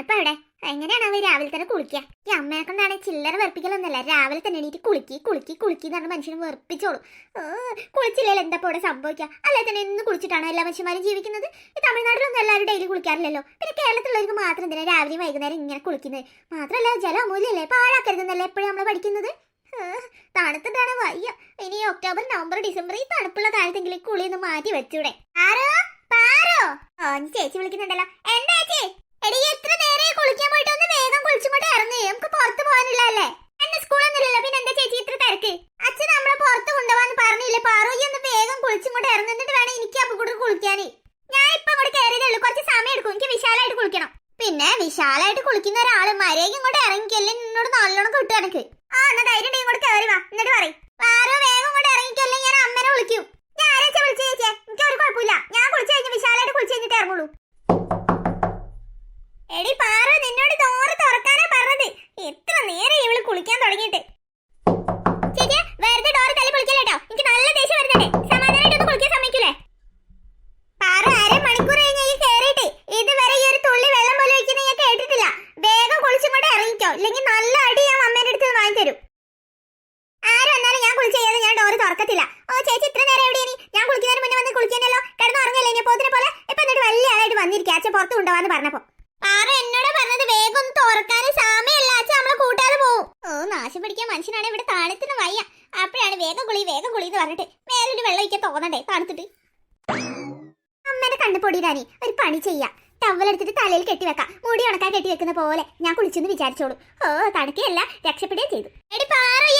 തണുപ്പാ അവിടെ എങ്ങനെയാണ് അവർ രാവിലെ തന്നെ കുളിക്കുക ഈ അമ്മയെ കൊണ്ടാണ് ചില്ലറ വെറുപ്പിക്കലൊന്നുമല്ല. രാവിലെ തന്നെ എണീറ്റ് കുളിക്കി കുളിക്കി കുളിക്കി എന്ന് പറഞ്ഞ മനുഷ്യനെ വെറുപ്പിച്ചോളൂ. കുളിച്ചില്ലെങ്കിൽ എന്താ ഇവിടെ സംഭവിക്കുക അല്ലെ തന്നെ ഇന്ന് കുളിച്ചിട്ടാണ് എല്ലാ മനുഷ്യന്മാരും ജീവിക്കുന്നത്? ഈ തമിഴ്നാട്ടിലൊന്നും എല്ലാവരും ഡെയിലി കുളിക്കാറില്ലല്ലോ. പിന്നെ കേരളത്തിലുള്ളവർക്ക് മാത്രം എന്തിനാ രാവിലെയും വൈകുന്നേരം ഇങ്ങനെ കുളിക്കുന്നത്? മാത്രമല്ല ജലം അമൂല്യല്ലേ പാഴാക്കരുതെന്നല്ലേ എപ്പോഴും നമ്മൾ പഠിക്കുന്നത്? തണുത്തിട്ടാണ് വയ്യ. ഇനി ഒക്ടോബർ നവംബർ ഡിസംബർ ഈ തണുപ്പുള്ള കാലത്തെങ്കിലും കുളി ഒന്ന് മാറ്റി വെച്ചൂടെ. ആരോ? പാരോ ഓ ചേച്ചി വിളിക്കുന്നുണ്ടല്ലോ. എന്താ ചേച്ചി? എടി എത്ര നേരെ കുളിക്കാൻ പോയിട്ട് ഒന്ന് വേഗം കുളിച്ചുകൊണ്ട് ഇറങ്ങി. നമുക്ക് പുറത്ത് പോകാനില്ലല്ലേ എന്നെ സ്കൂളൊന്നുമില്ലല്ലോ പിന്നെ ചേച്ചി ഇത്ര തിരക്ക്? അച്ഛൻ നമ്മളെ പുറത്ത് കൊണ്ടുപോകാന്ന് പറഞ്ഞില്ലേ പാറു വേഗം കുളിച്ചുകൊണ്ട് ഇറങ്ങുന്നിട്ട് വേണം എനിക്ക് അപ്പൊ കൂടെ കുളിക്കാനേ. ഞാൻ ഇപ്പൊ അങ്ങോട്ട് കയറിയതേ ഉള്ളൂ കുറച്ച് സമയം എടുക്കും എനിക്ക് വിശാലായിട്ട് കുളിക്കണം. പിന്നെ വിശാലായിട്ട് കുളിക്കുന്ന ഒരാൾ മരേക്ക് ഇങ്ങോട്ട് ഇറങ്ങിക്കല്ലേ നിന്നോട് നല്ലോണം കിട്ടും എനിക്ക്. ആ എന്നാ ധൈര്യം ഇങ്ങോട്ട് കയറി വാ എന്നിട്ട് പറയും. പാറു വേഗം ഇങ്ങോട്ട് ഇറങ്ങിക്കല്ലേ ഞാൻ അമ്മനെ വിളിക്കും. ഞാൻ ആരാച്ചാ വിളിച്ചു? ചേച്ചേ എനിക്ക് ഒരു കുഴപ്പമില്ല. ഞാൻ കുളിച്ചു കഴിഞ്ഞ് വിശാലായിട്ട് കുളിച്ചു കഴിഞ്ഞിട്ട് ഇറങ്ങുള്ളൂ. എടി പാറു നിന്നോട് ഡോറ് തുറക്കാനാ പറഞ്ഞത്. എത്ര നേരം ഇവൾ കുളിക്കാൻ തുടങ്ങിയിട്ട്. കുളിക്കല്ലേട്ടോ എനിക്ക് നല്ല വരുന്നുണ്ട്. കുളിക്കാൻ ഇതുവരെ ഈ ഒരു തുള്ളി വെള്ളം പോലും ഞാൻ കേട്ടിട്ടില്ല. വേഗം ഇറങ്ങിക്കോ. നല്ല അടി ഞാൻ അമ്മേന്റെ വാങ്ങി തരും ആരും ഞാൻ ചെയ്യാതെ ഞാൻ ഓ ചേച്ചി ഇത്ര എവിടെയാണ് ഞാൻ കുളിക്കുന്നതിന് മുന്നേ വന്ന് കുളിക്കാനല്ലോ. കിടന്ന് ഉറങ്ങല്ലേ? ഇനി പോത്തിനെ പോലെ? ഇപ്പൊ എന്നിട്ട് വലിയ ആളായിട്ട് വന്നിരിക്കുക അച്ഛൻ പുറത്ത് കൊണ്ടുപോകാന്ന് പറഞ്ഞപ്പോ. പറഞ്ഞത് വേഗം ഓ നാശം ഇവിടെ വയ്യ. അപ്പോഴാണ് വേഗം കുളി വേഗം പറഞ്ഞിട്ട് മേലൊരു തോന്നണ്ടേ തണുത്തിട്ട്? ഒരു പണി കെട്ടി വെക്കാം. മുടി ഉണക്കാൻ കെട്ടി വെക്കുന്ന പോലെ ഞാൻ ഓ എടി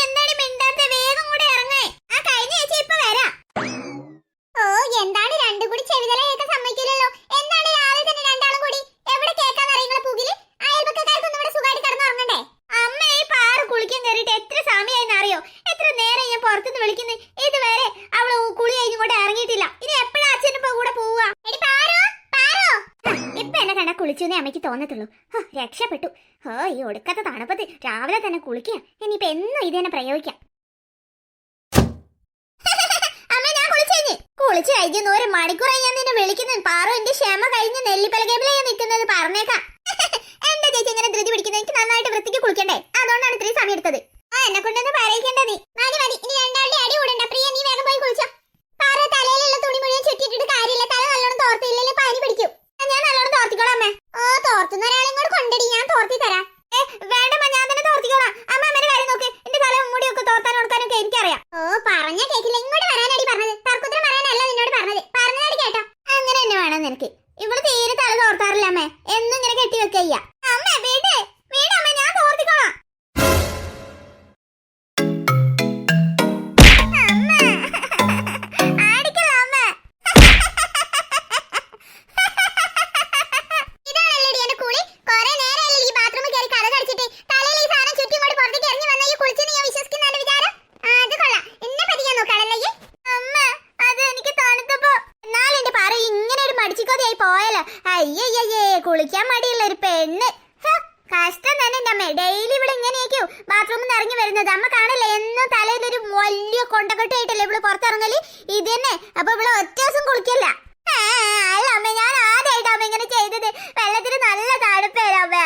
എന്താണ് മിണ്ടാത്ത? വേഗം ഇറങ്ങേ. ആ ഓ എന്താണ് കൂടി ചെവിതല കേൾക്കാൻ സമ്മതിക്കില്ലല്ലോ എന്താണ് രാവിലെ തന്നെ രണ്ടാളും കൂടി എവിടെ കേൾക്കാൻ അറിയുന്ന പുകിൽ അയൽപക്കക്കാർക്കൊന്നും ഇവിടെ സുഖമായിട്ട് കിടന്നുറങ്ങണ്ടേ അമ്മ ഈ പാറ് കുളിക്കാൻ കയറിയിട്ട് എത്ര സമയമായിന്ന് അറിയോ എത്ര നേരം ഞാൻ പുറത്തുനിന്ന് വിളിക്കുന്നത് ഇതുവരെ അവൾ കുളി കഴിഞ്ഞുകൊണ്ട് ഇറങ്ങിയിട്ടില്ല ഇനി എപ്പോഴാ അച്ഛനും കൂടെ പോവാ എടി പാറോ പാറോ ഇപ്പൊ എന്നെ കണ്ട കുളിച്ചു അമ്മയ്ക്ക് തോന്നത്തുള്ളൂ. ഹോ, രക്ഷപ്പെട്ടു. ഹോ ഈ ഒടുക്കത്തെ തണുപ്പത്ത് രാവിലെ തന്നെ കുളിക്കുക. ഇനിയിപ്പൊ എന്നും ഇത് തന്നെ പ്രയോഗിക്കാം. ഞാൻ കുളിച്ചു കഴിഞ്ഞ്. ഒരു മണിക്കൂറായി ഞാൻ നിന്നെ വിളിക്കുന്നത് പാറു എന്റെ ക്ഷമ കഴിഞ്ഞ് നെല്ലിപ്പലകേബിലാണ് നിൽക്കുന്നത് പറഞ്ഞേക്കാം. എന്താ ചേച്ചി ഇങ്ങനെ ധൃതി പിടിക്കുന്നത്? എനിക്ക് നന്നായിട്ട് വൃത്തിക്ക് കുളിക്കണ്ടേ? അതുകൊണ്ടാണ് ഇത്രയും സമയം എടുത്തത്. ആ എന്നെ കൊണ്ടൊന്ന് പറയിക്കണ്ട നീ. മതി മതി. ഇനി രണ്ടാളുടെ അടി കൂടണ്ട പ്രിയ നീ വേഗം പോയി കുളിച്ചോ പാറ തലയിലുള്ള തുണി മുഴുവൻ ചുറ്റിയിട്ടിട്ട് കാര്യമില്ല തല നല്ലോണം തോർത്തില്ലെങ്കിൽ പനി പിടിക്കും ആ, ഞാൻ നല്ലോണം തോർത്തിക്കോളാം അമ്മേ ഓ തോർത്തുന്ന ഒരാളെ ഇങ്ങോട്ട് കൊണ്ടടി ഞാൻ കുളിച്ചെന്ന് ഞാൻ വിശ്വസിക്കുന്ന വിചാരം? അത് കൊള്ളാം. എന്നെ പറ്റിക്കാൻ നോക്കാണല്ലേ അമ്മ അത് എനിക്ക് തണുത്തപ്പോ എന്നാലും എന്റെ പറ ഇങ്ങനെ ഒരു മടിച്ചിക്കോതിയായി പോയല്ലോ അയ്യയ്യേ കുളിക്കാൻ മടിയുള്ള ഒരു പെണ്ണ്. കഷ്ടം തന്നെ എന്റെ അമ്മ. ഡെയിലി ഇവിടെ ഇങ്ങനെയൊക്കെയോ? ബാത്റൂമിൽ നിന്ന് ഇറങ്ങി വരുന്നത്. അമ്മ കാണില്ല? എന്നും തലയിൽ ഒരു വലിയ കൊണ്ടക്കെട്ടായിട്ടല്ലേ ഇവിടെ പുറത്തിറങ്ങൽ? ഇത് തന്നെ. അപ്പൊ ഇവിടെ ഒറ്റ ദിവസം കുളിക്കല്ല. അല്ല അമ്മ ഞാൻ ആദ്യമായിട്ട് അമ്മ ഇങ്ങനെ ചെയ്തത്. വെള്ളത്തിന് നല്ല തണുപ്പേരാ അമ്മ.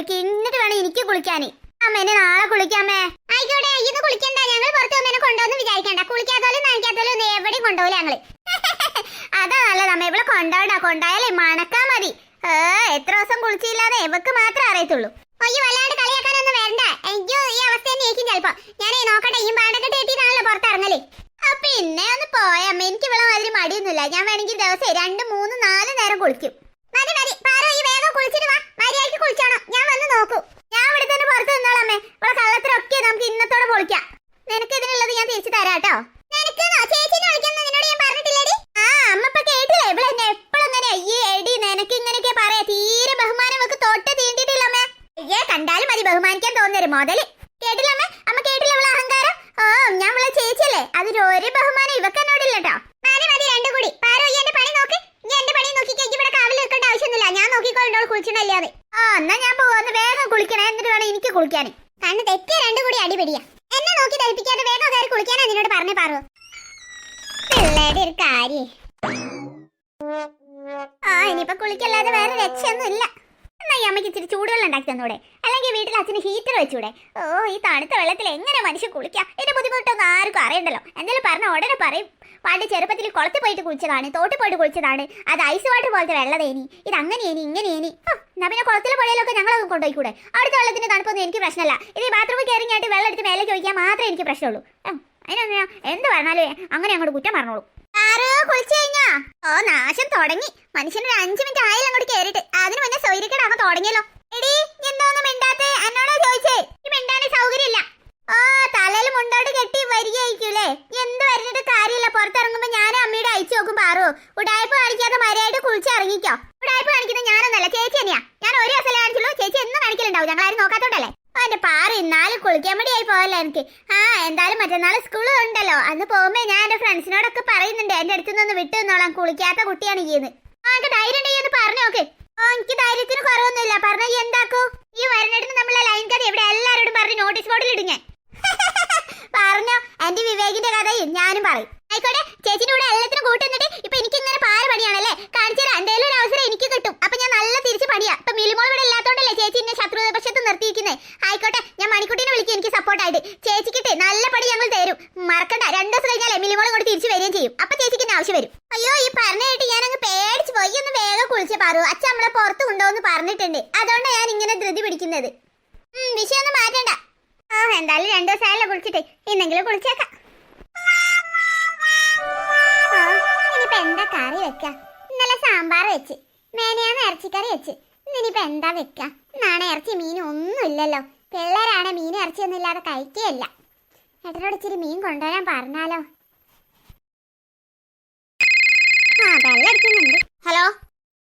കുളിക്ക് എന്നിട്ട് വേണം എനിക്ക് കുളിക്കാന്. അമ്മ എന്നെ നാളെ കുളിക്കാമേ ആയിക്കോട്ടെ ഇന്ന് കുളിക്കണ്ട. ഞങ്ങൾ പുറത്ത് വന്നതിനെ കൊണ്ടുവന്ന് വിചാരിക്കണ്ട. കുളിക്കാത്തോലും നനയ്ക്കാത്തോലും ഒന്നും എവിടെയും കൊണ്ടുപോകില്ല ഞങ്ങൾ. അതാ നല്ലത് അമ്മ. ഇവിടെ കൊണ്ടോണ്ട കൊണ്ടായാലേ മണക്കാ മതി. ഏ എത്ര ദിവസം കുളിച്ചില്ലാതെ ഇവക്ക് മാത്രമേ അറിയത്തുള്ളൂ. അയ്യോ വല്ലാണ്ട് കളിയാക്കാനൊന്നും വരണ്ട. അയ്യോ ഈ അവസ്ഥ തന്നെ ആയിരിക്കും ചിലപ്പോ. ഞാനേ നോക്കട്ടെ ഈ പാണ്ടൊക്കെ തേട്ടിട്ടാണല്ലോ പുറത്തിറങ്ങൽ. പിന്നെ ഒന്ന് പോയമ്മ എനിക്ക് ഇവിടെ മാതിരി മടിയൊന്നുമില്ല. ഞാൻ വേണമെങ്കിൽ ദിവസം രണ്ട് മൂന്ന് നാല് നേരം കുളിക്കും. മതി മതി. പാറോ ഈ വേഗം കുളിച്ചിട്ട് വാ. മര്യാദയ്ക്ക് കുളിച്ചോണം. നോക്കൂ. ഞാൻ ഇവിടെ തന്നെ പുറത്ത് നിന്നോളാമേ ഇവിടെ കള്ളത്തിലൊക്കെ നമുക്ക് ഇന്നത്തോടെ പൊളിക്കാം. നിനക്ക് ഇതിനുള്ളത് ഞാൻ തിരിച്ചു തരാം കേട്ടോ. തീരെ ബഹുമാനം വെക്ക് തൊട്ട് തീണ്ടിട്ടില്ല അമ്മേ. അയ്യേ കണ്ടാലും മതി. ബഹുമാനിക്കാൻ തോന്നുന്നൊരു മുതൽ കേട്ടില്ല അമ്മേ അമ്മ കേട്ടില്ല അവളെ അഹങ്കാരം ഓ ഞാൻ വിള ചേച്ചിയല്ലേ അതിൽ ഒരു ബഹുമാനം ഇവക്ക് എന്നോടില്ല കേട്ടോ മതി മതി രണ്ടും കൂടി പാറോ ഈ എന്റെ പണി നോക്ക് നീ എന്റെ പണി നോക്കിക്കോ എനിക്ക് ഇവിടെ കാവിൽ നിൽക്കേണ്ട ആവശ്യമൊന്നുമില്ല ഞാൻ നോക്കിക്കോളൂ കുളിച്ചിട്ടല്ലാതെ ആ എന്നാ ഞാൻ പോകുന്നു വേഗം കുളിക്കണേ. എന്നിട്ട് വേണം എനിക്ക് കുളിക്കാൻ കണ്ണ് തെറ്റിയ രണ്ടും കൂടി അടിപിടിയാ. എന്നെ നോക്കി ധരിപ്പിക്കാതെ വേഗം കയറി കുളിക്കാനാ നിന്നോട് പറഞ്ഞു പാറു പിള്ളേരുടെ ഒരു കാര്യം. ആ ഇനിയിപ്പൊ കുളിക്കല്ലാതെ വേറെ രക്ഷയൊന്നും ഇല്ല എന്നാ ഈ അമ്മയ്ക്ക് ഇച്ചിരി ചൂടുവെള്ളം ഉണ്ടാക്കി തന്നൂടെ? അല്ലെങ്കിൽ വീട്ടിൽ അച്ഛന് ഹീറ്റർ വെച്ചൂടെ? ഓ ഈ തണുത്ത വെള്ളത്തിൽ എങ്ങനെ മനുഷ്യൻ കുളിക്കാം? ഇതിന്റെ ബുദ്ധിമുട്ടൊന്നും ആർക്കും അറിയണ്ടല്ലോ. എന്തെങ്കിലും പറഞ്ഞ ഉടനെ പറയും. പണ്ട് ചെറുപ്പത്തിൽ കുളത്തിൽ പോയിട്ട് കുളിച്ചതാണ് തോട്ടിൽ പോയിട്ട് കുളിച്ചതാണ്. അത് ഐസ് വാട്ടർ പോലത്തെ വെള്ളതേനി ഇത് അങ്ങനെയേനി ഇങ്ങനെയേനി എന്നാ പിന്നെ കുളത്തിലെ പുഴയിലൊക്കെ ഞങ്ങളൊന്നും കൊണ്ടുപോയിക്കൂടെ അടുത്ത വെള്ളത്തിന്റെ തണുപ്പൊന്നും എനിക്ക് പ്രശ്നമല്ല. ഇത് ഈ ബാത്റൂമിൽ കയറി ഞാട്ട് വെള്ളം എടുത്ത് മേലേക്ക് ഒഴിക്കാൻ മാത്രമേ എനിക്ക് പ്രശ്നമുള്ളൂ. അതിനെങ്ങനെയാ? എന്ത് പറഞ്ഞാലും അങ്ങനെ അങ്ങോട്ട് കുറ്റം പറഞ്ഞോളൂ. ഓ നാശം തുടങ്ങി. മനുഷ്യന് ഒരു അഞ്ചു മിനിറ്റ് ആയാലും അങ്ങോട്ട് കേറിട്ട് അതിന് മുന്നേ സൗകര്യക്കേടാകുമ്പോ തുടങ്ങിയല്ലോ. എടി എന്തോന്നും മിണ്ടാത്തെ? എന്നോടാ ചോദിച്ചേ. ഈ മിണ്ടാന് സൗകര്യമില്ല. ഓ തലയിൽ മുണ്ടോട്ട് കെട്ടി വരികയായിരിക്കൂലേ എന്ത് വരുന്നിട്ട് കാര്യമില്ല. പുറത്തിറങ്ങുമ്പോ ഞാൻ അമ്മയുടെ അയച്ചു നോക്കും പാറു. ഉടായ്പ കാണിക്കാതെ മര്യാദയായിട്ട് കുളിച്ച് ഇറങ്ങിക്കോ. ഉടായ്പ കാണിക്കുന്നത് ഞാനൊന്നല്ല. ചേച്ചി തന്നെയാ. ഞാൻ ഒരു ദിവസം കാണിച്ചുള്ളൂ. ചേച്ചി എന്നും കാണിക്കലുണ്ടാവും. ഞങ്ങളാരും നോക്കാത്തോണ്ടല്ലേ? എന്റെ പാറ ഇന്നാലും കുളിക്കാൻ മടിയായി പോയല്ലോ എനിക്ക്. ആ എന്തായാലും മറ്റന്നാൾ സ്കൂളിൽ ഉണ്ടല്ലോ. അന്ന് പോകുമ്പോ ഞാൻ എന്റെ ഫ്രണ്ട്സിനോടൊക്കെ പറയുന്നുണ്ട് എന്റെ അടുത്ത് നിന്ന് വിട്ടു നിന്നോളാം കുളിക്കാത്ത കുട്ടിയാണ് ഈന്ന് ആ ധൈര്യം ഉണ്ടെങ്കിൽ പറഞ്ഞു നോക്ക്. ഓ എനിക്ക് ധൈര്യത്തിന് കുറവൊന്നുമില്ല. പറഞ്ഞ ഈ എന്താക്കൂ? ഈ വരണിട്ട് നമ്മളെ ലൈൻ കഥ ഇവിടെ എല്ലാവരോടും പറഞ്ഞ് നോട്ടീസ് ബോർഡിൽ ഇടും ഞാൻ. പറഞ്ഞോ എന്റെ വിവേകിന്റെ കഥയും ഞാനും പറയും. ആയിക്കോട്ടെ ചേച്ചിന്റെ കൂടെ എല്ലാത്തിനും കൂട്ടുന്നിട്ട് ഇപ്പൊ എനിക്ക് ഇങ്ങനെ പാര പണിയാണല്ലേ കാണിച്ചു തരാം എന്തെങ്കിലും ഒരു അവസരം എനിക്ക് കിട്ടും അപ്പൊ ഞാൻ നല്ല തിരിച്ച് പണിയാ ഇപ്പൊ മിലിമോൾ ഇവിടെ ഇല്ലാത്തോണ്ടല്ലേ ചേച്ചി എന്നെ ശത്രുപക്ഷത്ത് നിർത്തിയിരിക്കുന്നത് ആയിക്കോട്ടെ ഞാൻ മണിക്കുട്ടീനെ വിളിക്കും എനിക്ക് സപ്പോർട്ടായിട്ട് ചേച്ചിക്കിട്ട് നല്ല പണി ഞങ്ങൾ തരും മറക്കണ്ട രണ്ടു ദിവസം കഴിഞ്ഞാലേ മിലിമോൾ ഇങ്ങോട്ട് തിരിച്ചു വരികയും ചെയ്യും അപ്പൊ ചേച്ചിക്ക് എന്നെ ആവശ്യം വരും അയ്യോ ഈ പറഞ്ഞ കേട്ട് ഞാൻ അങ്ങ് പേടിച്ച് പോയി ഒന്ന് വേഗം കുളിച്ച് പാറു അച്ഛൻ നമ്മളെ പുറത്ത് കൊണ്ടുപോകുന്നു പറഞ്ഞിട്ടുണ്ട്. അതുകൊണ്ടാണ് ഞാൻ ഇങ്ങനെ ധൃതി പിടിക്കുന്നത്. വിഷയൊന്നും മാറ്റണ്ട. ആ എന്തായാലും രണ്ടു ദിവസമായല്ലോ കുളിച്ചിട്ട്. ഇന്നെങ്കിലും കുളിച്ചേക്കാം. ഇനിയിപ്പോ എന്താ കറി വെക്കാം? ഇന്നലെ സാമ്പാർ വെച്ച്. മേനയാന്ന് ഇറച്ചിക്കറി വെച്ച്. ഇന്നിപ്പോ എന്താ വെക്കാം? നാണ ഇറച്ചി മീൻ ഒന്നും ഇല്ലല്ലോ. പിള്ളേരാണ് മീൻ ഇറച്ചിയൊന്നും ഇല്ലാതെ കഴിക്കുകയല്ല ഏട്ടനോട് ഇച്ചിരി മീൻ കൊണ്ടുവരാൻ പറഞ്ഞാലോ? ആ ബെല്ലടിക്കുന്നുണ്ട് ഹലോ?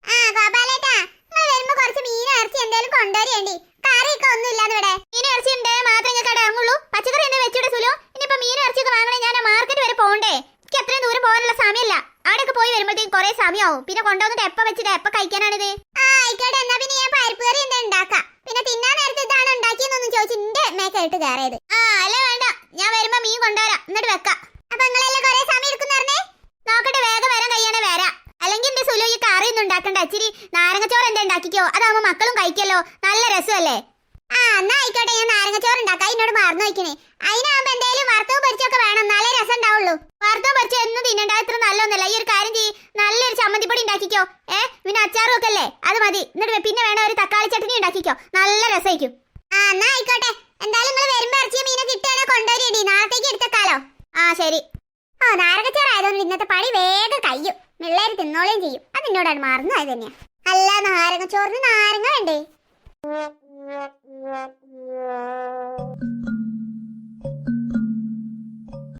ആ ഗോപാലേട്ടാ. നിങ്ങൾ വരുമ്പോ കുറച്ച് മീൻ ഇറച്ചി എന്തെങ്കിലും കൊണ്ടുവരേണ്ടി. കറിയൊക്കെ ഒന്നും ഇല്ലാന്ന് ഇവിടെ. മീൻ ഇറച്ചി ഉണ്ട് മാത്രമേ ഞാൻ കട ഇറങ്ങുള്ളൂ. പച്ചക്കറി എന്താ വെച്ചൂടെ സുലു? ഇനിയിപ്പോ മീൻ ഇറച്ചിയൊക്കെ വാങ്ങണേ ഞാൻ മാർക്കറ്റ് വരെ പോകണ്ടേ. എനിക്ക് അത്രയും ദൂരം പോകാനുള്ള സമയമില്ല. അവിടെയൊക്കെ പോയി വരുമ്പോഴത്തേക്കും കുറെ സമയമാവും. പിന്നെ കൊണ്ടുവന്നിട്ട് എപ്പ വെച്ചിട്ട് എപ്പ കഴിക്കാനാണിത്? ആയിക്കോട്ടെ. എന്നാ പിന്നെ ഞാൻ പരിപ്പ് കറി എന്താ ഉണ്ടാക്കാം. പിന്നെ തിന്നാൻ നേരത്തെ ഇതാണ് ഉണ്ടാക്കിയെന്നൊന്നും ചോദിച്ചു എന്റെ മേക്കായിട്ട് കയറിയത് ആ അല്ല വേണ്ട ഞാൻ വരുമ്പോ മീൻ കൊണ്ടുവരാം എന്നിട്ട് വെക്കാം അപ്പൊ നിങ്ങളെല്ലാം കുറെ സമയം എടുക്കുന്നറിഞ്ഞേ നോക്കട്ടെ വേഗം വരാൻ കഴിയാണെ വരാം അല്ലെങ്കിൽ എന്റെ സുലു ഈ കറി ഒന്നും ഉണ്ടാക്കണ്ട ഇച്ചിരി നാരങ്ങച്ചോറ് എന്താ ഉണ്ടാക്കിക്കോ അതാവുമ്പോ മക്കളും കഴിക്കല്ലോ. നല്ല രസമല്ലേ? ആ എന്നാ ആയിക്കോട്ടെ ഞാൻ നാരങ്ങച്ചോറ് ഉണ്ടാക്കാം എന്നോട് മറന്നു വയ്ക്കണേ. അതിനാകുമ്പോ എന്തായാലും വറുത്തോ പൊരിച്ചൊക്കെ വേണം. നല്ല രസം ഉണ്ടാവുള്ളൂ വറുത്തോ പൊരിച്ചോ എന്നും തിന്നണ്ട. ഇത്ര നല്ലൊന്നല്ല. ഈ ഒരു കാര്യം ചെയ്യ്. നല്ലൊരു ചമ്മന്തിപ്പൊടി ഉണ്ടാക്കിക്കോ. ഏ പിന്നെ അച്ചാറും ഒക്കെ അല്ലേ? അത് മതി. എന്നിട്ട് പിന്നെ വേണം ഒരു തക്കാളി ചട്നി ഉണ്ടാക്കിക്കോ. നല്ല രസമായിരിക്കും ആ എന്നാ ആയിക്കോട്ടെ. എന്തായാലും നിങ്ങൾ വരുമ്പോ ഇറച്ചിയ മീനെ കിട്ടുകയാണെ കൊണ്ടുവരേണ്ടി നാളത്തേക്ക് എടുത്തേക്കാലോ. ആ ശരി. ആ നാരകച്ചോറായതുകൊണ്ട് ഇന്നത്തെ പണി വേഗം കയ്യും പിള്ളേർ തിന്നോളുകയും ചെയ്യും. അത് എന്നോടാണ് മറന്നു അത് തന്നെയാ. അല്ല നാരങ്ങ ചോറിന് നാരങ്ങ വേണ്ടേ?